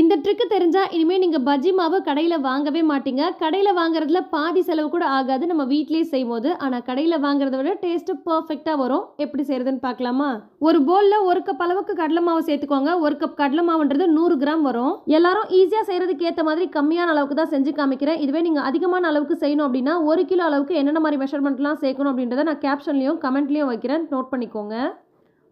இந்த ட்ரிக்கு தெரிஞ்சால் இனிமேல் நீங்கள் பஜ்ஜி மாவு கடையில் வாங்கவே மாட்டீங்க. கடையில் வாங்குறதுல பாதி செலவு கூட ஆகாது. நம்ம வீட்லேயே செய்யும் போது ஆனால் கடையில் வாங்குறத விட டேஸ்ட்டு பர்ஃபெக்டாக வரும். எப்படி செய்யறதுன்னு பார்க்கலாமா? ஒரு போலில் ஒரு கப் அளவுக்கு கடலை மாவு சேர்த்துக்கோங்க. ஒரு கப் கடலை மாவுன்றது நூறு கிராம் வரும். எல்லாரும் ஈஸியாக செய்கிறதுக்கு ஏற்ற மாதிரி கம்மியான அளவுக்கு தான் செஞ்சு காமிக்கிறேன். இதுவே நீங்கள் அதிகமான அளவுக்கு செய்யணும் அப்படின்னா ஒரு கிலோ அளவுக்கு என்னென்ன மாதிரி மெஷர்மெண்ட்லாம் சேர்க்கணும் அப்படின்றத நான் கேப்ஷன்லையும் கமெண்ட்லையும் வைக்கிறேன். நோட் பண்ணிக்கோங்க.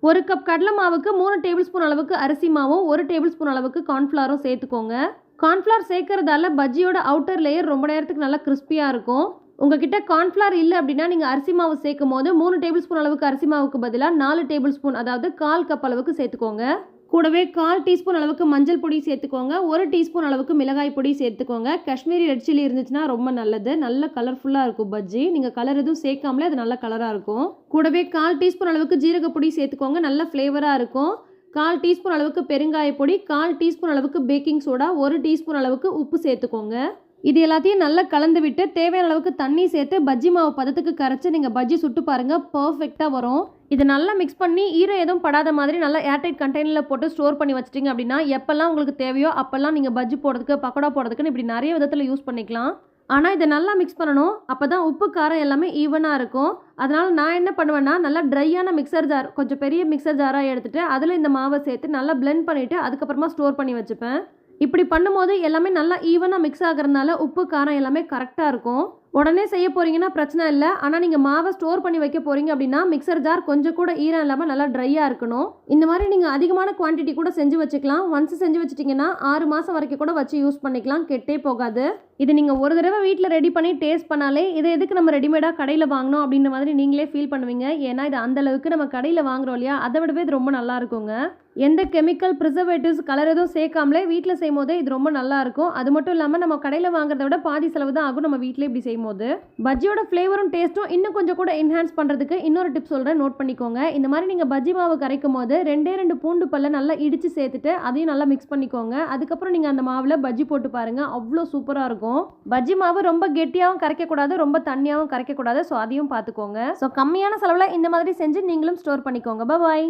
ஒரு கப் கடலை மாவுக்கு மூணு டேபிள் ஸ்பூன் அளவுக்கு அரிசி மாவும் ஒரு டேபிள் ஸ்பூன் அளவுக்கு கார்ன்ஃப்ளவரும் சேர்த்துக்கோங்க. கார்ன்ஃப்ளவர் சேர்க்கறதால பஜ்ஜியோட அவுட்டர் லேயர் ரொம்ப நேரத்துக்கு நல்லா கிறிஸ்பியாக இருக்கும். உங்ககிட்ட கார்ன்ஃப்ளவர் இல்லை அப்படின்னா நீங்கள் அரிசி மாவு சேர்க்கும் போது மூணு டேபிள் ஸ்பூன் அளவுக்கு அரிசி மாவுக்கு பதிலாக நாலு டேபிள் ஸ்பூன் அதாவது கால் கப் அளவுக்கு சேர்த்துக்கோங்க. கூடவே கால் டீஸ்பூன் அளவுக்கு மஞ்சள் பொடி சேர்த்துக்கோங்க. ஒரு டீஸ்பூன் அளவுக்கு மிளகாய் பொடி சேர்த்துக்கோங்க. காஷ்மீரி ரெட் சில்லி இருந்துச்சுன்னா ரொம்ப நல்லது. நல்ல கலர்ஃபுல்லாக இருக்கும் பஜ்ஜி. நீங்கள் கலர் எதுவும் சேர்க்காமலே அது நல்ல கலராக இருக்கும். கூடவே கால் டீஸ்பூன் அளவுக்கு ஜீரக பொடி சேர்த்துக்கோங்க. நல்ல ஃப்ளேவராக இருக்கும். கால் டீஸ்பூன் அளவுக்கு பெருங்காய பொடி. கால் டீஸ்பூன் அளவுக்கு பேக்கிங் சோடா ஒரு டீஸ்பூன் அளவுக்கு உப்பு சேர்த்துக்கோங்க. இது எல்லாத்தையும் நல்லா கலந்து விட்டு தேவையான அளவுக்கு தண்ணி சேர்த்து பஜ்ஜி மாவு பதத்துக்கு கரைச்சி நீங்கள் பஜ்ஜி சுட்டு பாருங்கள் பர்ஃபெக்டாக வரும். இது நல்லா மிக்ஸ் பண்ணி ஈரம் எதுவும் படாத மாதிரி நல்லா ஏர்டைட் கண்டெய்னரில் போட்டு ஸ்டோர் பண்ணி வச்சிட்டிங்க அப்படின்னா எப்போல்லாம் உங்களுக்கு தேவையோ அப்போல்லாம் நீங்கள் பஜ்ஜி போடுறதுக்கு பக்கோடா போடுறதுக்குன்னு இப்படி நிறைய விதத்தில் யூஸ் பண்ணிக்கலாம். ஆனால் இதை நல்லா மிக்ஸ் பண்ணணும். அப்போ தான் உப்பு காரம் எல்லாமே ஈவனாக இருக்கும். அதனால் நான் என்ன பண்ணுவேன்னா நல்லா ட்ரையான மிக்சர் ஜார் கொஞ்சம் பெரிய மிக்சர் ஜாராக எடுத்துகிட்டு அதில் இந்த மாவை சேர்த்து நல்லா பிளெண்ட் பண்ணிவிட்டு அதுக்கப்புறமா ஸ்டோர் பண்ணி வச்சுப்பேன். இப்படி பண்ணும்போது எல்லாமே நல்லா ஈவனாக மிக்ஸ் ஆகுறதுனால உப்பு காரம் எல்லாமே கரெக்டாக இருக்கும். உடனே செய்ய போகிறீங்கன்னா பிரச்சனை இல்லை. ஆனால் நீங்கள் மாவை ஸ்டோர் பண்ணி வைக்க போகிறீங்க அப்படின்னா மிக்சர் ஜார் கொஞ்சம் கூட ஈரம் இல்லாமல் நல்லா ட்ரையாக இருக்கணும். இந்த மாதிரி நீங்கள் அதிகமான குவான்டிட்டி கூட செஞ்சு வச்சுக்கலாம். ஒன்ஸ் செஞ்சு வச்சுட்டிங்கன்னா ஆறு மாதம் வரைக்கும் கூட வச்சு யூஸ் பண்ணிக்கலாம். கெட்டே போகாது. இது நீங்கள் ஒரு தடவை வீட்டில் ரெடி பண்ணி டேஸ்ட் பண்ணாலே இதை எதுக்கு நம்ம ரெடிமேடாக கடையில் வாங்கணும் அப்படின்ற மாதிரி நீங்களே ஃபீல் பண்ணுவீங்க. ஏன்னா இது அந்த அளவுக்கு நம்ம கடையில் வாங்குறோம் இல்லையா? அதை விடவே இது ரொம்ப நல்லா இருக்குங்க. எந்த கெமிக்கல் ப்ரிசர்வேட்டிவ்ஸ் கலர் எதுவும் சேர்க்காமலே வீட்டில் செய்யும் போதே இது ரொம்ப நல்லாயிருக்கும். அது மட்டும் இல்லாமல் நம்ம கடையில் வாங்குறத விட பாதி செலவு தான் ஆகும் நம்ம வீட்டில் இப்படி செய்யும் போது பஜ்ஜியோட ஃப்ளேவரும் டேஸ்ட்டும் இன்னும் கொஞ்சம் கூட என்ஹான்ஸ் பண்ணுறதுக்கு இன்னொரு டிப் சொல்கிறேன் நோட் பண்ணிக்கோங்க. இந்த மாதிரி நீங்கள் பஜ்ஜி மாவு கரைக்கும் போது ரெண்டே ரெண்டு பூண்டு பல்ல நல்லா இடித்து சேர்த்துட்டு அதையும் நல்லா மிக்ஸ் பண்ணிக்கோங்க. அதுக்கப்புறம் நீங்கள் அந்த மாவில் பஜ்ஜி போட்டு பாருங்கள் அவ்வளோ சூப்பராக இருக்கும். பஜ்ஜி மாவு ரொம்ப கெட்டியாகவும் கரைக்கக்கூடாது ரொம்ப தண்ணியாகவும் கரைக்கக்கூடாது. ஸோ அதையும் பார்த்துக்கோங்க. ஸோ கம்மியான செலவில் இந்த மாதிரி செஞ்சு நீங்களும் ஸ்டோர் பண்ணிக்கோங்க. பாய்